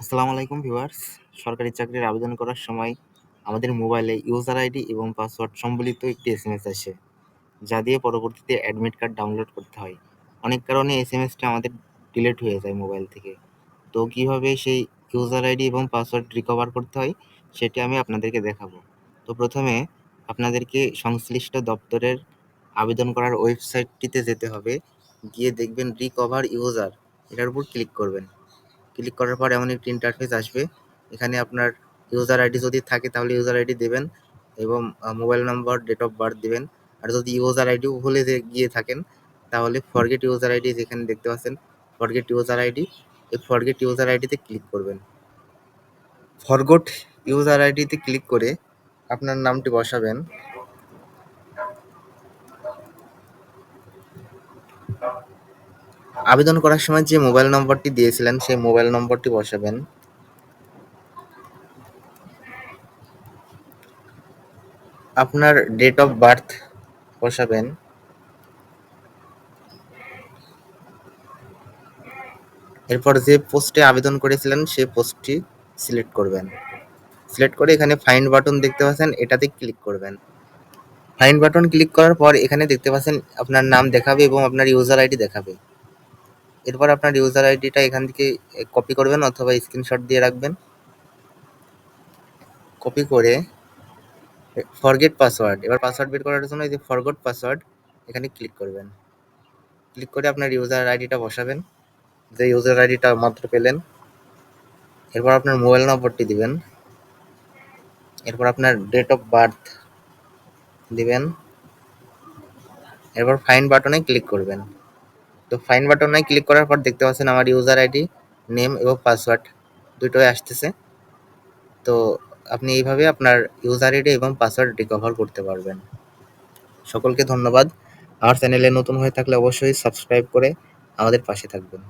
আসসালামু আলাইকুম ভিউয়ার্স। সরকারি চাকরির আবেদন করার সময় আমাদের মোবাইলে ইউজার আইডি এবং পাসওয়ার্ড সম্বলিত একটি এসএমএস আসে, যা দিয়ে পরবর্তীতে অ্যাডমিট কার্ড ডাউনলোড করতে হয়। অনেক কারণে এসএমএসটা আমাদের ডিলিট হয়ে যায় মোবাইল থেকে। তো কীভাবে সেই ইউজার আইডি এবং পাসওয়ার্ড রিকভার করতে হয়, সেটি আমি আপনাদেরকে দেখাবো। তো প্রথমে আপনাদেরকে সংশ্লিষ্ট দপ্তরের আবেদন করার ওয়েবসাইটটিতে যেতে হবে। গিয়ে দেখবেন রিকভার ইউজার, এটার উপর ক্লিক করবেন। ক্লিক করার পর এমন একটি ইন্টারফেস আসবে। এখানে আপনার ইউজার আইডি যদি থাকে তাহলে ইউজার আইডি দেবেন এবং mobile number date of birth দেবেন। আর যদি ইউজার আইডিও ভুলে গিয়ে থাকেন, তাহলে ফরগেট ইউজার আইডি যেখানে দেখতে পাচ্ছেন ফরগেট ইউজার আইডি এই ফরগেট ইউজার আইডিতে ক্লিক করবেন। ফরগট ইউজার আইডিতে ক্লিক করে আপনার নামটি বসাবেন। আবেদন করার সময় যে মোবাইল নম্বরটি দিয়েছিলেন, সেই মোবাইল নম্বরটি বসাবেন। আপনার ডেট অফ বার্থ বসাবেন। এরপর যে পোস্টে আবেদন করেছিলেন, সেই পোস্টটি সিলেক্ট করবেন। সিলেক্ট করে এখানে ফাইন্ড বাটন দেখতে পাচ্ছেন, এটাতে ক্লিক করবেন। ফাইন্ড বাটন ক্লিক করার পর এখানে দেখতে পাচ্ছেন, আপনার নাম দেখাবে এবং আপনার ইউজার আইডি দেখাবে। এরপর আপনার ইউজার আইডিটা এখান থেকে কপি করবেন অথবা স্ক্রিনশট দিয়ে রাখবেন। কপি করে ফরগেট পাসওয়ার্ড এবার পাসওয়ার্ড বের করার জন্য এই যে ফরগট পাসওয়ার্ড এখানে ক্লিক করবেন। ক্লিক করে আপনার ইউজার আইডিটা বসাবেন। যে ইউজার আইডিটা মাত্র পেলেন। এরপর আপনার মোবাইল নম্বরটি দিবেন। এরপর আপনার ডেট অফ বার্থ দিবেন। এরপর ফাইন বাটনে ক্লিক করবেন। তো ফাইন বাটনে ক্লিক করার পর দেখতে পাচ্ছেন আমার ইউজার আইডি নেম এবং পাসওয়ার্ড দুটোই আসতেছে। তো আপনি এইভাবে আপনার ইউজার আইডি এবং পাসওয়ার্ড রিকভার করতে পারবেন। সকলকে ধন্যবাদ। আমার চ্যানেলে নতুন হয়ে থাকলে অবশ্যই সাবস্ক্রাইব করে আমাদের পাশে থাকবেন।